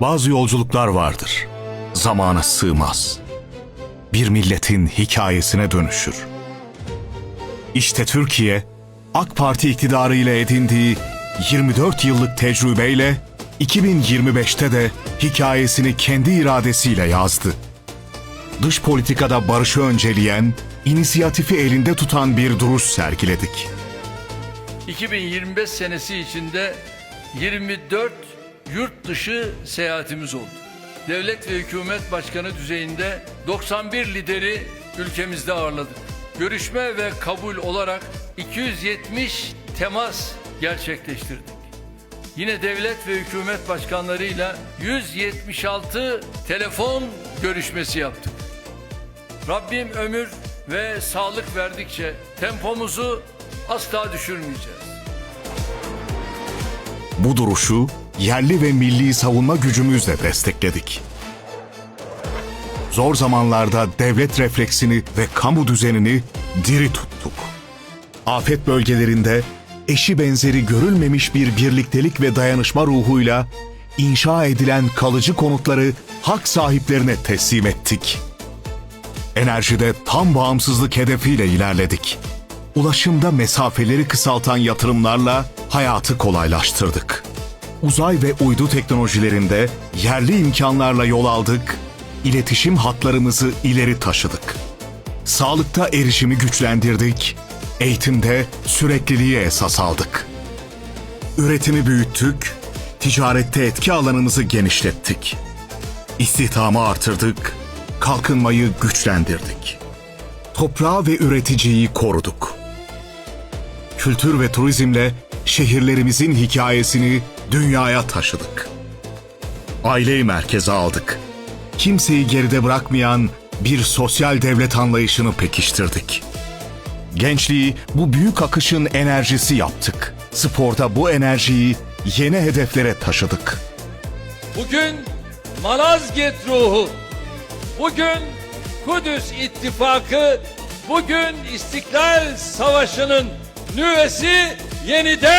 Bazı yolculuklar vardır. Zamana sığmaz. Bir milletin hikayesine dönüşür. İşte Türkiye, AK Parti iktidarı ile edindiği 24 yıllık tecrübeyle 2025'te de hikayesini kendi iradesiyle yazdı. Dış politikada barışı önceleyen, inisiyatifi elinde tutan bir duruş sergiledik. 2025 senesi içinde 24 yurt dışı seyahatimiz oldu. Devlet ve hükümet başkanı düzeyinde 91 lideri ülkemizde ağırladık. Görüşme ve kabul olarak 270 temas gerçekleştirdik. Yine devlet ve hükümet başkanlarıyla 176 telefon görüşmesi yaptık. Rabbim ömür ve sağlık verdikçe tempomuzu asla düşürmeyeceğiz. Bu duruşu yerli ve milli savunma gücümüzle destekledik. Zor zamanlarda devlet refleksini ve kamu düzenini diri tuttuk. Afet bölgelerinde eşi benzeri görülmemiş bir birliktelik ve dayanışma ruhuyla inşa edilen kalıcı konutları hak sahiplerine teslim ettik. Enerjide tam bağımsızlık hedefiyle ilerledik. Ulaşımda mesafeleri kısaltan yatırımlarla hayatı kolaylaştırdık. Uzay ve uydu teknolojilerinde yerli imkanlarla yol aldık, iletişim hatlarımızı ileri taşıdık. Sağlıkta erişimi güçlendirdik, eğitimde sürekliliği esas aldık. Üretimi büyüttük, ticarette etki alanımızı genişlettik. İstihdamı artırdık, kalkınmayı güçlendirdik. Toprağı ve üreticiyi koruduk. Kültür ve turizmle şehirlerimizin hikayesini dünyaya taşıdık. Aileyi merkeze aldık. Kimseyi geride bırakmayan bir sosyal devlet anlayışını pekiştirdik. Gençliği bu büyük akışın enerjisi yaptık. Sporda bu enerjiyi yeni hedeflere taşıdık. Bugün Malazgirt ruhu, bugün Kudüs ittifakı, bugün İstiklal Savaşı'nın nüvesi yeniden